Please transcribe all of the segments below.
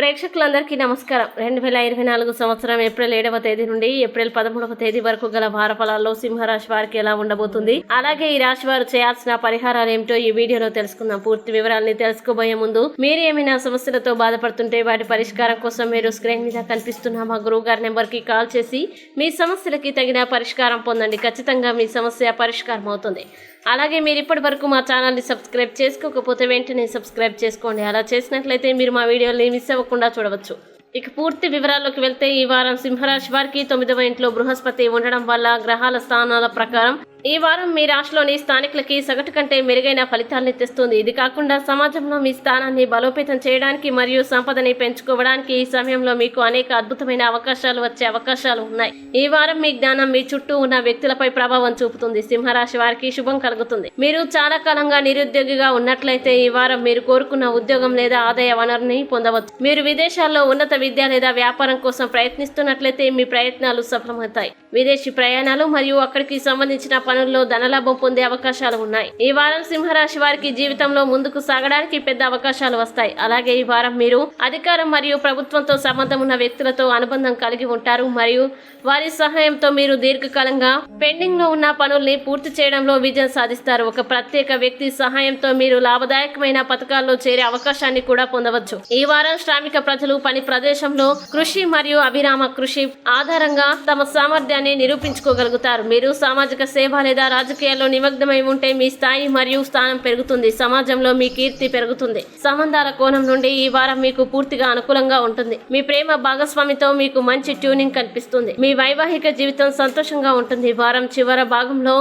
ప్రేక్షకులందరికీ నమస్కారం. రెండు వేల ఇరవై నాలుగు సంవత్సరం ఏప్రిల్ ఏడవ తేదీ నుండి ఏప్రిల్ పదమూడవ తేదీ వరకు గల వార ఫలాల్లో సింహరాశి వారికి ఎలా ఉండబోతుంది? అలాగే ఈ రాశి వారు చేయాల్సిన పరిహారాలు ఏమిటో ఈ వీడియోలో తెలుసుకుందాం. పూర్తి వివరాలని తెలుసుకోబోయే ముందు మీరు ఏమైనా సమస్యలతో బాధపడుతుంటే వాటి పరిష్కారం కోసం మీరు స్క్రీన్ మీద కనిపిస్తున్న మా గురువు గారి నెంబర్కి కాల్ చేసి మీ సమస్యలకి తగిన పరిష్కారం పొందండి. ఖచ్చితంగా మీ సమస్య పరిష్కారం అవుతుంది అలాగే మీరు ఇప్పటి వరకు మా ఛానల్ని సబ్స్క్రైబ్ చేసుకోకపోతే వెంటనే సబ్స్క్రైబ్ చేసుకోండి. అలా చేసినట్లయితే మీరు మా వీడియోని మిస్ అవ్వకుండా చూడవచ్చు. ఇక పూర్తి వివరాల్లోకి వెళ్తే ఈ వారం సింహరాశి వారికి తొమ్మిదవ ఇంట్లో బృహస్పతి ఉండడం వల్ల గ్రహాల స్థానాల ప్రకారం ఈ వారం మీ రాష్ట్రంలోని స్థానికులకి సగటు కంటే మెరుగైన ఫలితాల్ని తెస్తుంది. ఇది కాకుండా సమాజంలో మీ స్థానాన్ని బలోపేతం చేయడానికి మరియు సంపదని పెంచుకోవడానికి ఈ సమయంలో మీకు అనేక అద్భుతమైన అవకాశాలు వచ్చే అవకాశాలు ఉన్నాయి. ఈ వారం మీ జ్ఞానం మీ చుట్టూ ఉన్న వ్యక్తులపై ప్రభావం చూపుతుంది. సింహరాశి వారికి శుభం కలుగుతుంది. మీరు చాలా కాలంగా నిరుద్యోగిగా ఉన్నట్లయితే ఈ వారం మీరు కోరుకున్న ఉద్యోగం లేదా ఆదాయ వనరుని పొందవచ్చు. మీరు విదేశాల్లో ఉన్నత విద్య లేదా వ్యాపారం కోసం ప్రయత్నిస్తున్నట్లయితే మీ ప్రయత్నాలు సఫలమవుతాయి. విదేశీ ప్రయాణాలు మరియు అక్కడికి సంబంధించిన పనుల్లో ధనలాభం పొందే అవకాశాలు ఉన్నాయి. ఈ వారం సింహరాశి వారికి జీవితంలో ముందుకు సాగడానికి పెద్ద అవకాశాలు వస్తాయి. అలాగే ఈ వారం మీరు అధికారం మరియు ప్రభుత్వంతో సంబంధం ఉన్న వ్యక్తులతో అనుబంధం కలిగి ఉంటారు. మరియు వారి సహాయంతో మీరు దీర్ఘకాలంగా పెండింగ్లో ఉన్న పనుల్ని పూర్తి చేయడంలో విజయం సాధిస్తారు. ఒక ప్రత్యేక వ్యక్తి సహాయంతో మీరు లాభదాయకమైన పథకాల్లో చేరే అవకాశాన్ని కూడా పొందవచ్చు. ఈ వారం శ్రామిక ప్రజలు పని ప్రదేశంలో కృషి మరియు అభిరామ కృషి ఆధారంగా తమ సామర్థ్యాన్ని నిరూపించుకోగలుగుతారు. మీరు సామాజిక సేవ లేదా రాజకీయాల్లో నిమగ్నమై ఉంటే మీ స్థాయి మరియు స్థానం పెరుగుతుంది. సమాజంలో మీ కీర్తి పెరుగుతుంది. సంబంధాల కోణం నుండి ఈ వారం మీకు పూర్తిగా అనుకూలంగా ఉంటుంది. మీ ప్రేమ భాగస్వామితో మీకు మంచి ట్యూనింగ్ కనిపిస్తుంది. మీ వైవాహిక జీవితం సంతోషంగా ఉంటుంది. వారం చివర భాగంలో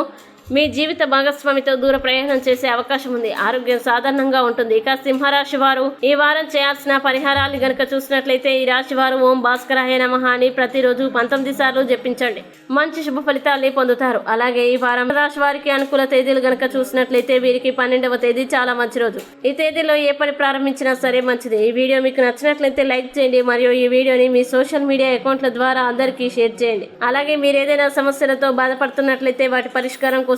మీ జీవిత భాగస్వామితో దూర ప్రయాణం చేసే అవకాశం ఉంది. ఆరోగ్యం సాధారణంగా ఉంటుంది. ఇక సింహరాశి వారు ఈ వారం చేయాల్సిన పరిహారాలు గనుక చూసినట్లయితే ఈ రాశి వారు ఓం భాస్కరాయ నమః అని ప్రతిరోజు పంతొమ్మిది సార్లు జపించండి. మంచి శుభ ఫలితాల్ని పొందుతారు. అలాగే ఈ వారం రాశి వారికి అనుకూల తేదీలు గనుక చూసినట్లయితే వీరికి పన్నెండవ తేదీ చాలా మంచి రోజు. ఈ తేదీలో ఏ పని ప్రారంభించినా సరే మంచిది. ఈ వీడియో మీకు నచ్చినట్లయితే లైక్ చేయండి. మరియు ఈ వీడియోని మీ సోషల్ మీడియా అకౌంట్ల ద్వారా అందరికీ షేర్ చేయండి. అలాగే మీరు ఏదైనా సమస్యలతో బాధపడుతున్నట్లయితే వాటి పరిష్కారం కోసం